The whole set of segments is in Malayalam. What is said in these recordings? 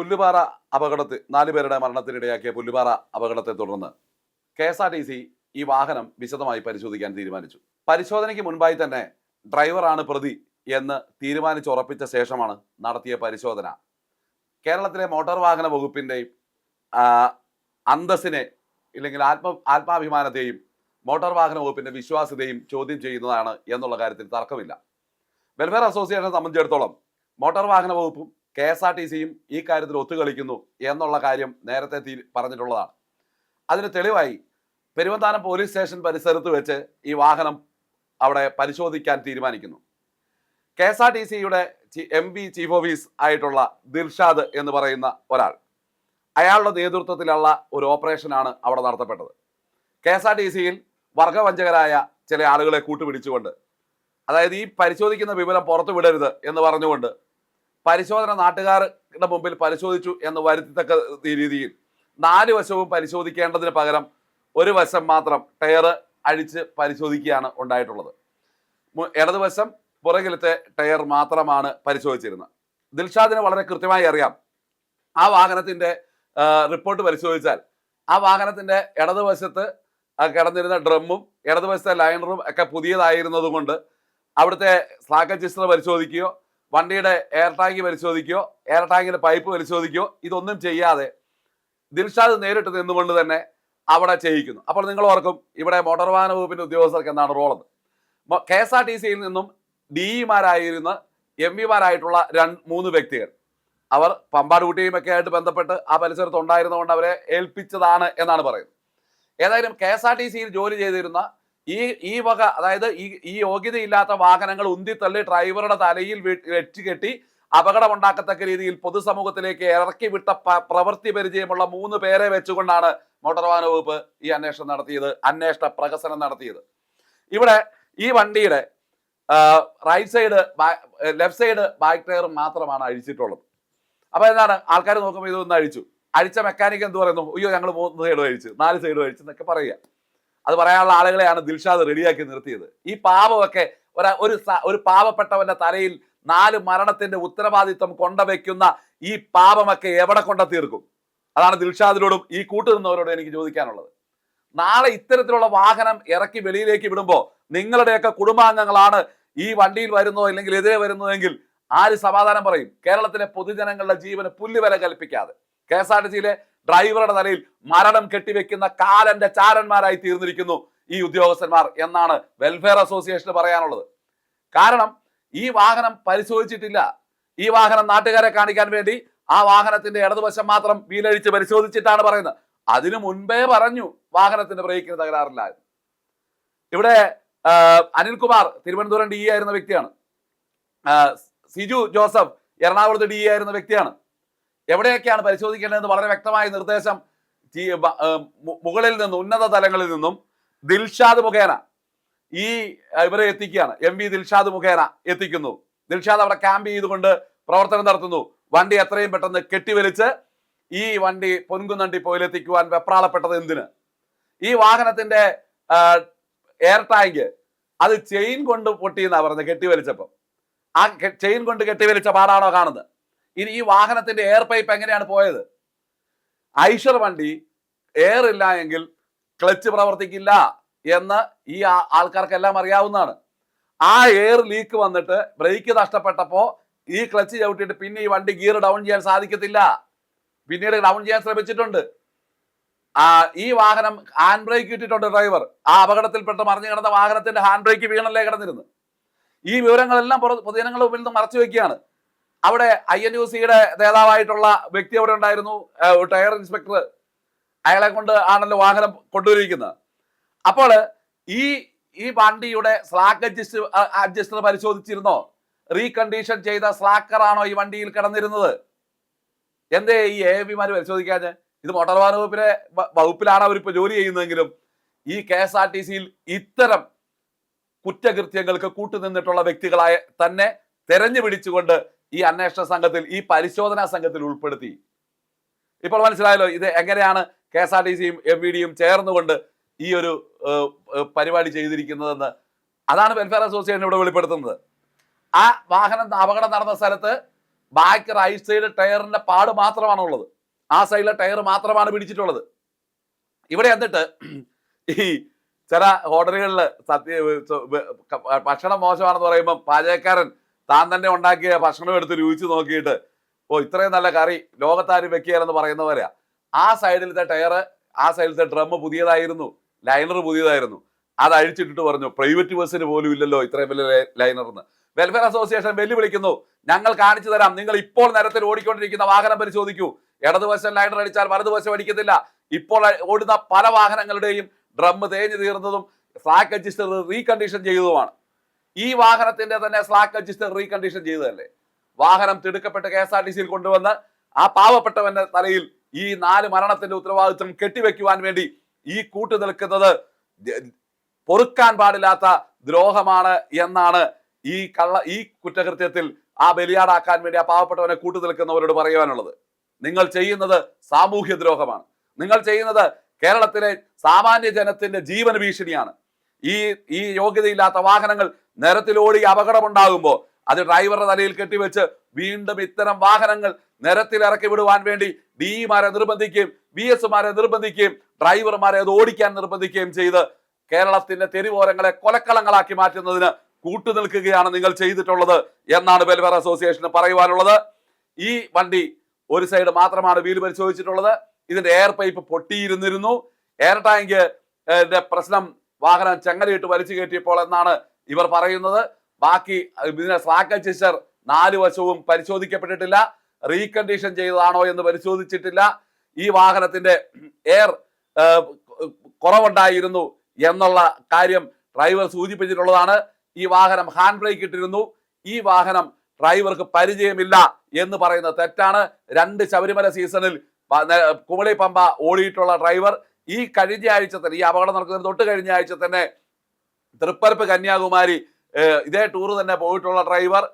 പുല്ലുപാറ അപകടത്തിൽ നാലുപേരുടെ മരണത്തിനിടയാക്കിയ പുല്ലുപാറ അപകടത്തെ തുടർന്ന് K S R T C ഈ വാഹനം വിശദമായി പരിശോധിക്കാൻ തീരുമാനിച്ചു. പരിശോധനയ്ക്ക് മുൻപായി തന്നെ ഡ്രൈവറാണ് പ്രതി എന്ന് തീരുമാനിച്ചുറപ്പിച്ച ശേഷമാണ് നടത്തിയ പരിശോധന. കേരളത്തിലെ മോട്ടോർ വാഹന വകുപ്പിന്റെയും അന്തസ്സിനെ ഇല്ലെങ്കിൽ ആത്മ ആത്മാഭിമാനത്തെയും മോട്ടോർ വാഹന വകുപ്പിന്റെ വിശ്വാസ്യതയും ചോദ്യം ചെയ്യുന്നതാണ് എന്നുള്ള കാര്യത്തിൽ തർക്കമില്ല. വെൽഫെയർ അസോസിയേഷനെ സംബന്ധിച്ചിടത്തോളം മോട്ടോർ വാഹന വകുപ്പും കെ എസ് ആർ ടി സിയും ഈ കാര്യത്തിൽ ഒത്തുകളിക്കുന്നു എന്നുള്ള കാര്യം നേരത്തെ തീ പറഞ്ഞിട്ടുള്ളതാണ്. അതിന് തെളിവായി പെരുവന്താനം പോലീസ് സ്റ്റേഷൻ പരിസരത്ത് വെച്ച് ഈ വാഹനം അവിടെ പരിശോധിക്കാൻ തീരുമാനിക്കുന്നു. കെ എസ് ആർ ടി സിയുടെ എം പി ചീഫ് ഓഫീസ് ആയിട്ടുള്ള ദിൽഷാദ് എന്ന് പറയുന്ന ഒരാൾ അയാളുടെ നേതൃത്വത്തിലുള്ള ഒരു ഓപ്പറേഷനാണ് അവിടെ നടത്തപ്പെട്ടത്. കെ എസ് ആർ ടി സിയിൽ വർഗവഞ്ചകരായ ചില ആളുകളെ കൂട്ടുപിടിച്ചുകൊണ്ട് അതായത് ഈ പരിശോധിക്കുന്ന വിവരം പുറത്തു വിടരുത് എന്ന് പറഞ്ഞുകൊണ്ട് പരിശോധന നാട്ടുകാരുടെ മുമ്പിൽ പരിശോധിച്ചു എന്ന് വരുത്തിത്തക്ക രീതിയിൽ. നാല് വശവും പരിശോധിക്കേണ്ടതിന് പകരം ഒരു വശം മാത്രം ടയർ അഴിച്ച് പരിശോധിക്കുകയാണ് ഉണ്ടായിട്ടുള്ളത്. ഇടതുവശം പുറകിലത്തെ ടയർ മാത്രമാണ് പരിശോധിച്ചിരുന്നത്. ദിൽഷാദിന് വളരെ കൃത്യമായി അറിയാം. ആ വാഹനത്തിന്റെ റിപ്പോർട്ട് പരിശോധിച്ചാൽ ആ വാഹനത്തിന്റെ ഇടതുവശത്ത് കിടന്നിരുന്ന ഡ്രമ്മും ഇടതുവശത്തെ ലൈനറും ഒക്കെ പുതിയതായിരുന്നതുകൊണ്ട് അവിടുത്തെ സ്ലാക്കജിസ്റ്റർ പരിശോധിക്കുകയോ വണ്ടിയുടെ എയർ ടാങ്ക് പരിശോധിക്കുകയോ എയർ ടാങ്കിന്റെ പൈപ്പ് പരിശോധിക്കുകയോ ഇതൊന്നും ചെയ്യാതെ ദിൽഷാദ് നേരിട്ട് നിന്നുകൊണ്ട് തന്നെ അവിടെ ചെയ്യിക്കുന്നു. അപ്പോൾ നിങ്ങൾ ഓർക്കും ഇവിടെ മോട്ടോർ വാഹന വകുപ്പിന്റെ ഉദ്യോഗസ്ഥർക്ക് എന്താണ് റോളെന്ന് കെ എസ് ആർ ടി സിയിൽ നിന്നും ഡിഇമാരായിരുന്ന എം പിമാരായിട്ടുള്ള രണ്ട് മൂന്ന് വ്യക്തികൾ. അവർ പമ്പാട് കുട്ടിയും ഒക്കെ ആയിട്ട് ബന്ധപ്പെട്ട് ആ പരിസരത്ത് ഉണ്ടായിരുന്നതുകൊണ്ട് അവരെ ഏൽപ്പിച്ചതാണ് എന്നാണ് പറയുന്നത്. ഏതായാലും കെ എസ് ആർ ടി സിയിൽ ജോലി ചെയ്തിരുന്ന ഈ ഈ വക അതായത് ഈ ഈ യോഗ്യതയില്ലാത്ത വാഹനങ്ങൾ ഉന്തിത്തള്ളി ഡ്രൈവറുടെ തലയിൽ വി- വെച്ച് കെട്ടി അപകടമുണ്ടാക്കത്തക്ക രീതിയിൽ പൊതുസമൂഹത്തിലേക്ക് ഇറക്കി വിട്ട പ്രവൃത്തി പരിചയമുള്ള മൂന്ന് പേരെ വെച്ചുകൊണ്ടാണ് മോട്ടോർ വാഹന വകുപ്പ് ഈ അന്വേഷണം നടത്തിയത് അന്വേഷണ പ്രഹസനം നടത്തിയത്. ഇവിടെ ഈ വണ്ടിയുടെ right side left side back tyre മാത്രമാണ് അഴിച്ചിട്ടുള്ളത്. അപ്പൊ എന്താണ്? ആൾക്കാർ നോക്കുമ്പോൾ ഇതൊന്ന് അഴിച്ചു. അഴിച്ച മെക്കാനിക് എന്ത് പറയുന്നു? അയ്യോ ഞങ്ങൾ മൂന്ന് സൈഡും അഴിച്ചു നാല് സൈഡും അഴിച്ചു എന്നൊക്കെ പറയുക. അത് പറയാനുള്ള ആളുകളെയാണ് ദിൽഷാദ് റെഡിയാക്കി നിർത്തിയത്. ഈ പാപമൊക്കെ ഒരു ഒരു ഒരു പാവപ്പെട്ടവന്റെ തലയിൽ നാല് മരണത്തിന്റെ ഉത്തരവാദിത്വം കൊണ്ടുവയ്ക്കുന്ന ഈ പാപമൊക്കെ എവിടെ കൊണ്ട തീർക്കും അതാണ് ദിൽഷാദിനോടും ഈ കൂട്ടു കൂട്ടുനിന്നവരോടും എനിക്ക് ചോദിക്കാനുള്ളത്. നാളെ ഇത്തരത്തിലുള്ള വാഹനം ഇറക്കി വെളിയിലേക്ക് വിടുമ്പോൾ നിങ്ങളുടെയൊക്കെ കുടുംബാംഗങ്ങളാണ് ഈ വണ്ടിയിൽ വരുന്നോ അല്ലെങ്കിൽ എതിരെ വരുന്നതെങ്കിൽ ആര് സമാധാനം പറയും? കേരളത്തിലെ പൊതുജനങ്ങളുടെ ജീവന് പുല്ലുവില കൽപ്പിക്കാതെ. കെ എസ് ആർ ടി സിയിലെ ഡ്രൈവറുടെ തലയിൽ മരണം കെട്ടിവെക്കുന്ന കാലന്റെ ചാരന്മാരായി തീർന്നിരിക്കുന്നു ഈ ഉദ്യോഗസ്ഥന്മാർ എന്നാണ് വെൽഫെയർ അസോസിയേഷന് പറയാനുള്ളത്. കാരണം ഈ വാഹനം പരിശോധിച്ചിട്ടില്ല. ഈ വാഹനം നാട്ടുകാരെ കാണിക്കാൻ വേണ്ടി ആ വാഹനത്തിന്റെ ഇടതുവശം മാത്രം വീലഴിച്ച് പരിശോധിച്ചിട്ടാണ് പറയുന്നത്. അതിനു മുൻപേ പറഞ്ഞു വാഹനത്തിന്റെ ബ്രേക്കിന് തകരാറില്ല ഇവിടെ അനിൽകുമാർ തിരുവനന്തപുരം ഡി ആയിരുന്ന വ്യക്തിയാണ്. സിജു ജോസഫ് എറണാകുളത്ത് ഡി ആയിരുന്ന വ്യക്തിയാണ്. എവിടെയൊക്കെയാണ് പരിശോധിക്കേണ്ടതെന്ന് വളരെ വ്യക്തമായ നിർദ്ദേശം മുകളിൽ നിന്നും ഉന്നത തലങ്ങളിൽ നിന്നും ദിൽഷാദ് മുഖേന ഈ ഇവരെ എത്തിക്കുകയാണ്. എം വി ദിൽഷാദ് മുഖേന എത്തിക്കുന്നു. ദിൽഷാദ് അവിടെ ക്യാമ്പ് ചെയ്തുകൊണ്ട് പ്രവർത്തനം നടത്തുന്നു. വണ്ടി എത്രയും പെട്ടെന്ന് കെട്ടിവലിച്ച് ഈ വണ്ടി പൊൻകുന്നണ്ടി പോയിലെത്തിക്കുവാൻ വെപ്രാളപ്പെട്ടത് എന്തിന്? ഈ വാഹനത്തിന്റെ എയർ ടാങ്ക് അത് ചെയിൻ കൊണ്ട് പൊട്ടിയെന്നാണ് പറഞ്ഞത് കെട്ടിവലിച്ചപ്പം. ആ ചെയിൻ കൊണ്ട് കെട്ടിവലിച്ച പാടാണോ കാണുന്നത്? ഇനി ഈ വാഹനത്തിന്റെ എയർ പൈപ്പ് എങ്ങനെയാണ് പോയത്? ഐഷർ വണ്ടി എയർ ഇല്ല എങ്കിൽ ക്ലച്ച് പ്രവർത്തിക്കില്ല എന്ന് ഈ ആൾക്കാർക്കെല്ലാം അറിയാവുന്നതാണ്. ആ എയർ ലീക്ക് വന്നിട്ട് ബ്രേക്ക് നഷ്ടപ്പെട്ടപ്പോ ഈ ക്ലച്ച് ചവിട്ടിയിട്ട് പിന്നെ ഈ വണ്ടി ഗിയർ ഡൗൺ ചെയ്യാൻ സാധിക്കത്തില്ല. പിന്നീട് ഡൗൺ ചെയ്യാൻ ശ്രമിച്ചിട്ടുണ്ട്. ആ ഈ വാഹനം ഹാൻഡ് ബ്രേക്ക് ഇട്ടിട്ടുണ്ട് ഡ്രൈവർ ആ അപകടത്തിൽപ്പെട്ട് മറിഞ്ഞു കിടന്ന വാഹനത്തിന്റെ ഹാൻഡ് ബ്രേക്ക് വീണല്ലേ കിടന്നിരുന്നു ഈ വിവരങ്ങളെല്ലാം പൊതുജനങ്ങളുടെ മുമ്പിൽ നിന്ന് മറച്ചു വെക്കുകയാണ്. അവിടെ ഐ എൻ യു സിയുടെ നേതാവായിട്ടുള്ള വ്യക്തി അവിടെ ഉണ്ടായിരുന്നു ടയർ ഇൻസ്പെക്ടർ. അയാളെ കൊണ്ട് ആണല്ലോ വാഹനം കൊണ്ടുവരിക്കുന്നത് അപ്പോൾ ഈ ഈ വണ്ടിയുടെ സ്ലാക്ക് അഡ്ജസ്റ്റ് അഡ്ജസ്റ്റർ പരിശോധിച്ചിരുന്നോ? റീകണ്ടീഷൻ ചെയ്ത സ്ലാക്കറാണോ ഈ വണ്ടിയിൽ കിടന്നിരുന്നത്? എന്തേ ഈ എ പിമാർ പരിശോധിക്കാഞ്ഞ്? ഇത് മോട്ടോർ വാഹന വകുപ്പിലെ വകുപ്പിലാണ് അവരിപ്പോൾ ജോലി ചെയ്യുന്നതെങ്കിലും ഈ കെ എസ് ആർ ടി സിയിൽ ഇത്തരം കുറ്റകൃത്യങ്ങൾക്ക് കൂട്ടുനിന്നിട്ടുള്ള വ്യക്തികളായ തന്നെ തെരഞ്ഞു പിടിച്ചുകൊണ്ട് ഈ അന്വേഷണ സംഘത്തിൽ ഈ പരിശോധനാ സംഘത്തിൽ ഉൾപ്പെടുത്തി. ഇപ്പോൾ മനസ്സിലായല്ലോ ഇത് എങ്ങനെയാണ് കെ എസ് ആർ ടി സിയും എം വി ഡിയും ചേർന്നുകൊണ്ട് ഈ ഒരു പരിപാടി ചെയ്തിരിക്കുന്നതെന്ന്. അതാണ് വെൽഫെയർ അസോസിയേഷൻ ഇവിടെ വെളിപ്പെടുത്തുന്നത്. ആ വാഹനം അപകടം നടന്ന സ്ഥലത്ത് ബാക്ക് റൈറ്റ് സൈഡ് ടയറിന്റെ പാട് മാത്രമാണ് ഉള്ളത് ആ സൈഡിലെ ടയർ മാത്രമാണ് പിടിച്ചിട്ടുള്ളത്. ഇവിടെ എന്നിട്ട് ഈ ചില ഹോട്ടലുകളിൽ സത്യ ഭക്ഷണം മോശമാണെന്ന് പറയുമ്പോൾ പാചകക്കാരൻ താൻ തന്നെ ഉണ്ടാക്കിയ ഭക്ഷണം എടുത്ത് രുചിച്ച് നോക്കിയിട്ട് ഓ ഇത്രയും നല്ല കറി ലോകത്താരും വെക്കുകയെന്ന് പറയുന്നവരാ ആ സൈഡിലത്തെ ടയർ ആ സൈഡിലത്തെ ഡ്രം പുതിയതായിരുന്നു ലൈനർ പുതിയതായിരുന്നു. അത് അഴിച്ചിട്ടിട്ട് പറഞ്ഞു പ്രൈവറ്റ് ബസ്സിന് പോലും ഇല്ലല്ലോ ഇത്രയും വലിയ ലൈനർ എന്ന് വെൽഫെയർ അസോസിയേഷൻ വെല്ലുവിളിക്കുന്നു ഞങ്ങൾ കാണിച്ചു തരാം നിങ്ങൾ ഇപ്പോൾ നിരത്തിൽ ഓടിക്കൊണ്ടിരിക്കുന്ന വാഹനം പരിശോധിക്കൂ. ഇടതുവശം ലൈനർ അടിച്ചാൽ വലതുവശം അടിക്കത്തില്ല. ഇപ്പോൾ ഓടുന്ന പല വാഹനങ്ങളുടെയും ഡ്രം തേഞ്ഞു തീർന്നതും ഫ്ലാക്ക് അഡ്ജസ്റ്റർ റീകണ്ടീഷൻ ചെയ്തതുമാണ്. ഈ വാഹനത്തിന്റെ തന്നെ സ്ലാക്ക് അഡ്ജസ്റ്റർ റീകണ്ടീഷൻ ചെയ്തതല്ലേ? വാഹനം തിടുക്കപ്പെട്ട് കെ എസ് ആർ ടി സിയിൽ കൊണ്ടുവന്ന് ആ പാവപ്പെട്ടവന്റെ തലയിൽ ഈ നാല് മരണത്തിന്റെ ഉത്തരവാദിത്വം കെട്ടിവെക്കുവാൻ വേണ്ടി ഈ കൂട്ടു നിൽക്കുന്നത് പൊറുക്കാൻ പാടില്ലാത്ത ദ്രോഹമാണ് എന്നാണ് ഈ കള്ള ഈ കുറ്റകൃത്യത്തിൽ ആ ബലിയാടാക്കാൻ വേണ്ടി ആ പാവപ്പെട്ടവനെ കൂട്ടു നിൽക്കുന്നവരോട് പറയുവാനുള്ളത് നിങ്ങൾ ചെയ്യുന്നത് സാമൂഹ്യ ദ്രോഹമാണ്. നിങ്ങൾ ചെയ്യുന്നത് കേരളത്തിലെ സാമാന്യ ജനത്തിന്റെ ജീവന ഭീഷണിയാണ്. ഈ ഈ യോഗ്യതയില്ലാത്ത വാഹനങ്ങൾ നിരത്തിലോടി അപകടമുണ്ടാകുമ്പോൾ അത് ഡ്രൈവറുടെ തലയിൽ കെട്ടിവെച്ച് വീണ്ടും ഇത്തരം വാഹനങ്ങൾ നിരത്തിൽ ഇറക്കി വിടുവാൻ വേണ്ടി ഡിഇമാരെ നിർബന്ധിക്കുകയും ബി എസുമാരെ നിർബന്ധിക്കുകയും ഡ്രൈവർമാരെ അത് ഓടിക്കാൻ നിർബന്ധിക്കുകയും ചെയ്ത് കേരളത്തിന്റെ തെരുവോരങ്ങളെ കൊലക്കളങ്ങളാക്കി മാറ്റുന്നതിന് കൂട്ടുനിൽക്കുകയാണ് നിങ്ങൾ ചെയ്തിട്ടുള്ളത് എന്നാണ് വെൽഫെയർ അസോസിയേഷന് പറയുവാനുള്ളത്. ഈ വണ്ടി ഒരു സൈഡ് മാത്രമാണ് വീൽ പരിശോധിച്ചിട്ടുള്ളത്. ഇതിന്റെ എയർ പൈപ്പ് പൊട്ടിയിരുന്നിരുന്നു. എയർ ടാങ്ക് പ്രശ്നം വാഹനം ചങ്ങലയിട്ട് വലിച്ചു കയറ്റിയപ്പോൾ എന്നാണ് ഇവർ പറയുന്നത്. ബാക്കി ഇതിനെ സ്ലാക്കൽ സ്ലാക്ക് അഡ്ജസ്റ്റർ നാല് വശവും പരിശോധിക്കപ്പെട്ടിട്ടില്ല. റീകണ്ടീഷൻ ചെയ്തതാണോ എന്ന് പരിശോധിച്ചിട്ടില്ല. ഈ വാഹനത്തിന്റെ എയർ കുറവുണ്ടായിരുന്നു എന്നുള്ള കാര്യം ഡ്രൈവർ സൂചിപ്പിച്ചിട്ടുള്ളതാണ്. ഈ വാഹനം ഹാൻഡ് ബ്രേക്ക് ഇട്ടിരുന്നു. ഈ വാഹനം ഡ്രൈവർക്ക് പരിചയമില്ല എന്ന് പറയുന്ന തെറ്റാണ്. രണ്ട് ശബരിമല സീസണിൽ കുമളി പമ്പ ഓടിയിട്ടുള്ള ഡ്രൈവർ ഈ കഴിഞ്ഞ ആഴ്ച തന്നെ ഈ അപകടം നടക്കുന്നതിന് തൊട്ട് കഴിഞ്ഞ ആഴ്ച തന്നെ തൃപ്പരപ്പ് കന്യാകുമാരി ഇതേ ടൂർ തന്നെ പോയിട്ടുള്ള ഡ്രൈവർ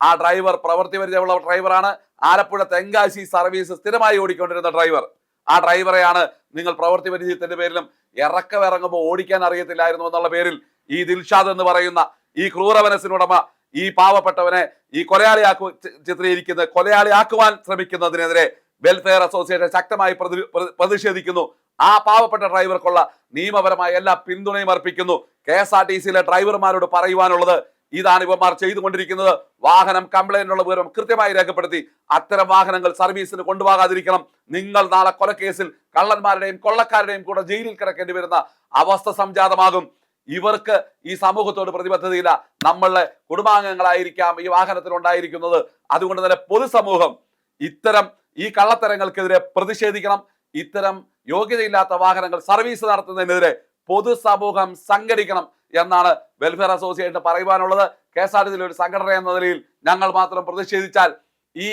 ആ ഡ്രൈവർ പ്രവൃത്തി പരിചയമുള്ള ഡ്രൈവറാണ് ആലപ്പുഴ തെങ്കാശി സർവീസ് സ്ഥിരമായി ഓടിക്കൊണ്ടിരുന്ന ഡ്രൈവർ ആ ഡ്രൈവറെയാണ് നിങ്ങൾ പ്രവൃത്തി പരിചയത്തിന്റെ പേരിലും ഇറക്കം ഇറങ്ങുമ്പോൾ ഓടിക്കാൻ അറിയത്തില്ലായിരുന്നു എന്നുള്ള പേരിൽ ഈ ദിൽഷാദ് എന്ന് പറയുന്ന ഈ ക്രൂരമനസ്സിനുടമ ഈ പാവപ്പെട്ടവനെ ഈ കൊലയാളിയാക്കു ചിത്രീകരിക്കുന്നത് ചിത്രീകരിക്കുന്ന കൊലയാളിയാക്കുവാൻ ശ്രമിക്കുന്നതിനെതിരെ വെൽഫെയർ അസോസിയേഷൻ ശക്തമായി പ്രതി- പ്രതി- പ്രതിഷേധിക്കുന്നു. ആ പാവപ്പെട്ട ഡ്രൈവർക്കുള്ള നിയമപരമായ എല്ലാ പിന്തുണയും അർപ്പിക്കുന്നു. കെ എസ് ആർ ടി സിയിലെ ഡ്രൈവർമാരോട് പറയുവാനുള്ളത് ഇതാണ് ഇവന്മാർ ചെയ്തുകൊണ്ടിരിക്കുന്നത്. വാഹനം കംപ്ലൈന്റ് ഉള്ള വിവരം കൃത്യമായി രേഖപ്പെടുത്തി അത്തരം വാഹനങ്ങൾ സർവീസിന് കൊണ്ടുപോകാതിരിക്കണം. നിങ്ങൾ നാളെ കൊലക്കേസിൽ കള്ളന്മാരുടെയും കൊള്ളക്കാരുടെയും കൂടെ ജയിലിൽ കിടക്കേണ്ടി വരുന്ന അവസ്ഥ സംജാതമാകും. ഇവർക്ക് ഈ സമൂഹത്തോട് പ്രതിബദ്ധതയില്ല. നമ്മളുടെ കുടുംബാംഗങ്ങളായിരിക്കാം ഈ വാഹനത്തിൽ ഉണ്ടായിരിക്കുന്നത്. അതുകൊണ്ട് തന്നെ പൊതുസമൂഹം ഇത്തരം ഈ കള്ളത്തരങ്ങൾക്കെതിരെ പ്രതിഷേധിക്കണം. ഇത്തരം യോഗ്യതയില്ലാത്ത വാഹനങ്ങൾ സർവീസ് നടത്തുന്നതിനെതിരെ പൊതുസമൂഹം സംഘടിക്കണം എന്നാണ് വെൽഫെയർ അസോസിയേഷൻ പറയുവാനുള്ളത്. കെ എസ് ആർ ടി സിയിലെ ഒരു സംഘടന എന്ന നിലയിൽ ഞങ്ങൾ മാത്രം പ്രതിഷേധിച്ചാൽ ഈ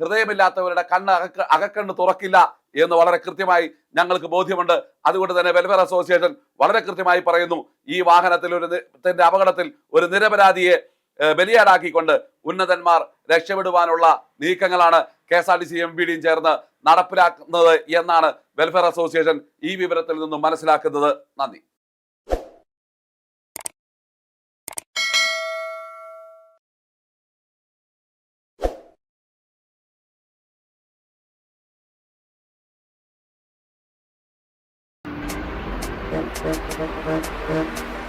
ഹൃദയമില്ലാത്തവരുടെ കണ്ണ് അകക്ക് അകക്കണ്ണ് തുറക്കില്ല എന്ന് വളരെ കൃത്യമായി ഞങ്ങൾക്ക് ബോധ്യമുണ്ട്. അതുകൊണ്ട് തന്നെ വെൽഫെയർ അസോസിയേഷൻ വളരെ കൃത്യമായി പറയുന്നു ഈ വാഹനത്തിൽ ഒരു അപകടത്തിൽ ഒരു നിരപരാധിയെ ബലിയാടാക്കിക്കൊണ്ട് ഉന്നതന്മാർ രക്ഷപ്പെടുവാനുള്ള നീക്കങ്ങളാണ് K S R T C M B ഡിയും ചേർന്ന് നടപ്പിലാക്കുന്നത് എന്നാണ് വെൽഫെയർ അസോസിയേഷൻ ഈ വിവരത്തിൽ നിന്നും മനസ്സിലാക്കുന്നത് നന്ദി Thank you.